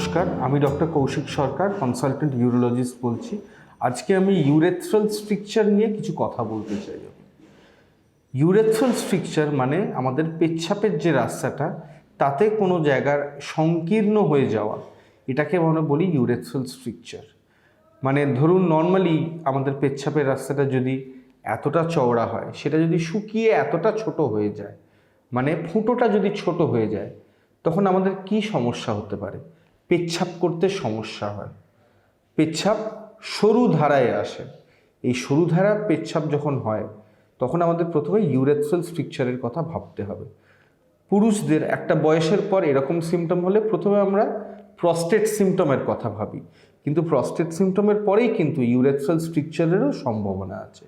নমস্কার, আমি doctor Kaushik Sarkar consultant urologist বলছি। আজকে আমি ইউরেথ্রাল স্ট্রিকচার নিয়ে কিছু কথা বলতে চাই। ইউরেথ্রাল স্ট্রিকচার মানে আমাদের পেচ্ছাপের যে রাস্তাটা, তাতে কোনো জায়গার সংকীর্ণ হয়ে যাওয়া, এটাকে আমরা বলি ইউরেথ্রাল স্ট্রিকচার মানে ধরুন নর্মালি আমাদের পেচ্ছাপের রাস্তাটা যদি এতটা চওড়া হয়, সেটা যদি শুকিয়ে এতটা ছোট হয়ে যায় মানে ফুটোটা যদি ছোট হয়ে যায়, তখন আমাদের কি সমস্যা হতে পারে? পেচ্ছাপ করতে সমস্যা হয়। পেচ্ছাপ সরু ধারায় আসে। এই সরু ধারা পেচ্ছাপ যখন হয়, তখন আমাদের প্রথমে ইউরেথ্রাল স্ট্রিকচারের কথা ভাবতে হবে। পুরুষদের একটা বয়সের পর এরকম সিমটম হলে প্রথমে আমরা প্রস্টেট সিমটমের কথা ভাবি। কিন্তু প্রস্টেট সিমটমের পরেই কিন্তু ইউরেথ্রাল স্ট্রিকচারেরও সম্ভাবনা আছে।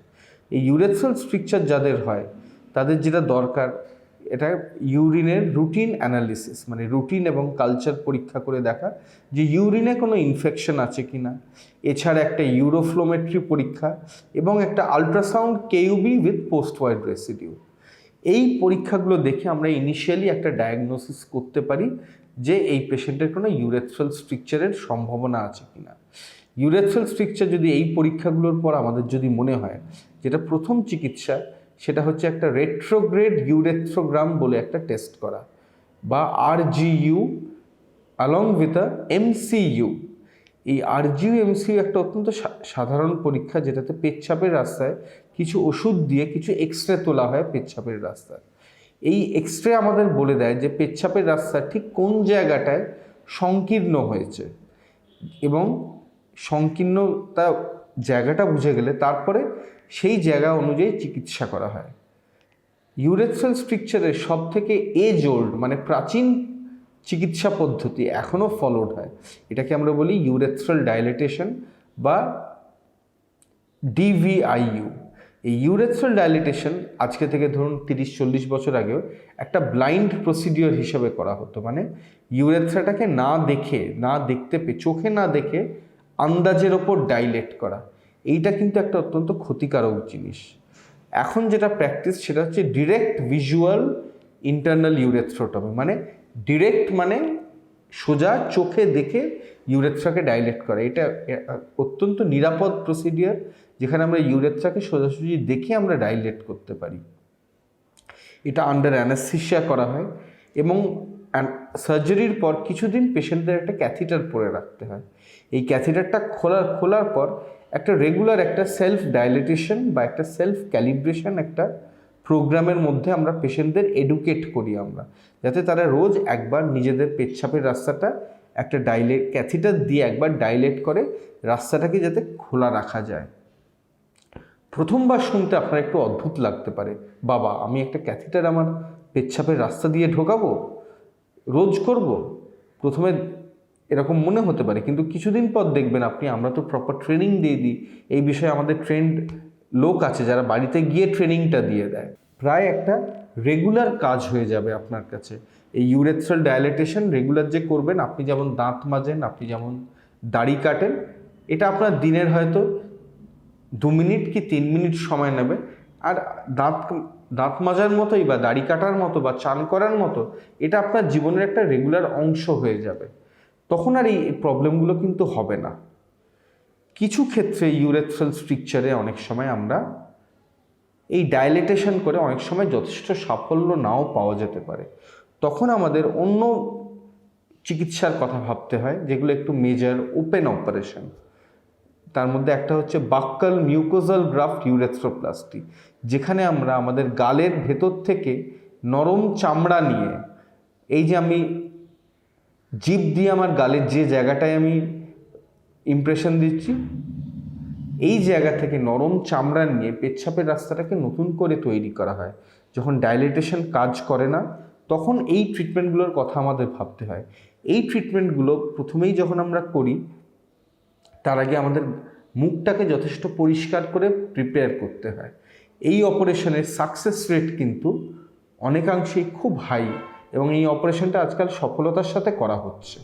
এই ইউরেথ্রাল স্ট্রিকচার যাদের হয়, তাদের যেটা দরকার এটা ইউরিনের রুটিন অ্যানালিসিস মানে রুটিন এবং কালচার পরীক্ষা করে দেখা যে ইউরিনে কোনো ইনফেকশন আছে কি না। এছাড়া একটা ইউরোফ্লোমেট্রি পরীক্ষা এবং একটা ultrasound KUB with post void residue. এই পরীক্ষাগুলো দেখে আমরা ইনিশিয়ালি একটা ডায়াগনোসিস করতে পারি যে এই পেশেন্টের কোনো ইউরেথ্রাল স্ট্রিকচারের সম্ভাবনা আছে কি না। ইউরেথ্রাল স্ট্রিকচার যদি এই পরীক্ষাগুলোর পর আমাদের যদি মনে হয়, যেটা প্রথম চিকিৎসা সেটা হচ্ছে একটা রেট্রোগ্রেড ইউরেথ্রোগ্রাম বলে একটা টেস্ট করা, বা R U along with a MCU এই আরজিউ এমসিইউ একটা অত্যন্ত সাধারণ পরীক্ষা যেটাতে পেচ্ছাপের রাস্তায় কিছু ওষুধ দিয়ে কিছু এক্সরে তোলা হয় পেচ্ছাপের রাস্তায়। এই এক্সরে আমাদের বলে দেয় যে পেচ্ছাপের রাস্তা ঠিক কোন জায়গাটায় সংকীর্ণ হয়েছে এবং সংকীর্ণতা জায়গাটা বুঝে গেলে তারপরে সেই জায়গা অনুযায়ী চিকিৎসা করা হয়। ইউরেথ্রাল স্ট্রিকচারের সব থেকে এজ ওল্ড মানে প্রাচীন চিকিৎসা পদ্ধতি এখনও ফলোড হয়। এটাকে আমরা বলি ইউরেথ্রাল ডাইলেটেশন বা ডিভিআইইউ। এই ইউরেথ্রাল ডাইলেটেশন আজকে থেকে ধরুন তিরিশ, চল্লিশ বছর আগেও একটা ব্লাইন্ড প্রসিডিওর হিসেবে করা হতো। মানে ইউরেথ্রাটাকে না দেখে, না দেখতে পেয়ে, চোখে না দেখে আন্দাজের ওপর ডাইলেট করা। এইটা কিন্তু একটা অত্যন্ত ক্ষতিকারক জিনিস। এখন যেটা প্র্যাকটিস সেটা হচ্ছে ডিরেক্ট ভিজুয়াল ইন্টারনাল ইউরেথ্রোটমি মানে ডিরেক্ট মানে সোজা চোখে দেখে ইউরেথ্রাকে ডাইলেট করা। এটা অত্যন্ত নিরাপদ প্রসিডিয়ার যেখানে আমরা ইউরেথ্রাকে সোজাসুজি দেখে আমরা ডাইলেট করতে পারি। এটা আন্ডার অ্যানাস্থিসিয়া করা হয় এবং সার্জারির পর কিছুদিন পেশেন্টদের একটা ক্যাথিটার পরে রাখতে হয়। এই ক্যাথিটারটা খোলার খোলার পর একটা রেগুলার একটা সেলফ ডাইলেটেশন বা একটা সেলফ ক্যালিব্রেশন একটা প্রোগ্রামের মধ্যে আমরা পেশেন্টদের এডুকেট করি আমরা। যাতে তারা রোজ একবার নিজেদের পেচ্ছাপের রাস্তাটা একটা ডাইলেট ক্যাথিটার দিয়ে একবার ডাইলেট করে রাস্তাটাকে যাতে খোলা রাখা যায়। প্রথমবার শুনতে আপনার একটু অদ্ভুত লাগতে পারে। বাবা, আমি একটা ক্যাথিটার আমার পেচ্ছাপের রাস্তা দিয়ে ঢোকাবো? রোজ করব? প্রথমে এরকম মনে হতে পারে, কিন্তু কিছুদিন পর দেখবেন আপনি, আমরা তো প্রপার ট্রেনিং দিয়ে দিই। এই বিষয়ে আমাদের ট্রেন্ড লোক আছে যারা বাড়িতে গিয়ে ট্রেনিংটা দিয়ে দেয়। প্রায় একটা রেগুলার কাজ হয়ে যাবে আপনার কাছে। এই ইউরেথ্রাল ডায়ালেটেশন রেগুলার যে করবেন, আপনি যেমন দাঁত মাজেন, আপনি যেমন দাড়ি কাটেন, এটা আপনার দিনের হয়তো দু মিনিট কি তিন মিনিট সময় নেবে। আর দাঁত দাঁত মাজার মতোই বা দাড়ি কাটার মতো বা চান করার মতো, এটা আপনার জীবনের একটা রেগুলার অংশ হয়ে যাবে। তখন আর এই প্রবলেমগুলো কিন্তু হবে না। কিছু ক্ষেত্রে ইউরেথ্রাল স্ট্রিকচারে অনেক সময় আমরা এই ডাইলেটেশন করে অনেক সময় যথেষ্ট সাফল্য নাও পাওয়া যেতে পারে। তখন আমাদের অন্য চিকিৎসার কথা ভাবতে হয়, যেগুলো একটু মেজার ওপেন অপারেশন তার মধ্যে একটা হচ্ছে বাক্কাল মিউকোজাল গ্রাফট ইউরেথ্রোপ্লাস্টি যেখানে আমরা আমাদের গালের ভেতর থেকে নরম চামড়া নিয়ে, এই যে আমি জিভ দিয়ে আমার গালের যে জায়গাটায় আমি ইমপ্রেশন দিচ্ছি, এই জায়গা থেকে নরম চামড়া নিয়ে পেচ্ছাপের রাস্তাটাকে নতুন করে তৈরি করা হয়। যখন ডাইলেটেশন কাজ করে না, তখন এই ট্রিটমেন্টগুলোর কথা আমাদের ভাবতে হয়। এই ট্রিটমেন্টগুলো প্রথমেই যখন আমরা করি, তার আগে আমাদের মুখটাকে যথেষ্ট পরিষ্কার করে প্রিপেয়ার করতে হয়। এই অপারেশনের সাকসেস রেট কিন্তু অনেকাংশেই খুব হাই এবং এই অপারেশনটা আজকাল সফলতার সাথে করা হচ্ছে।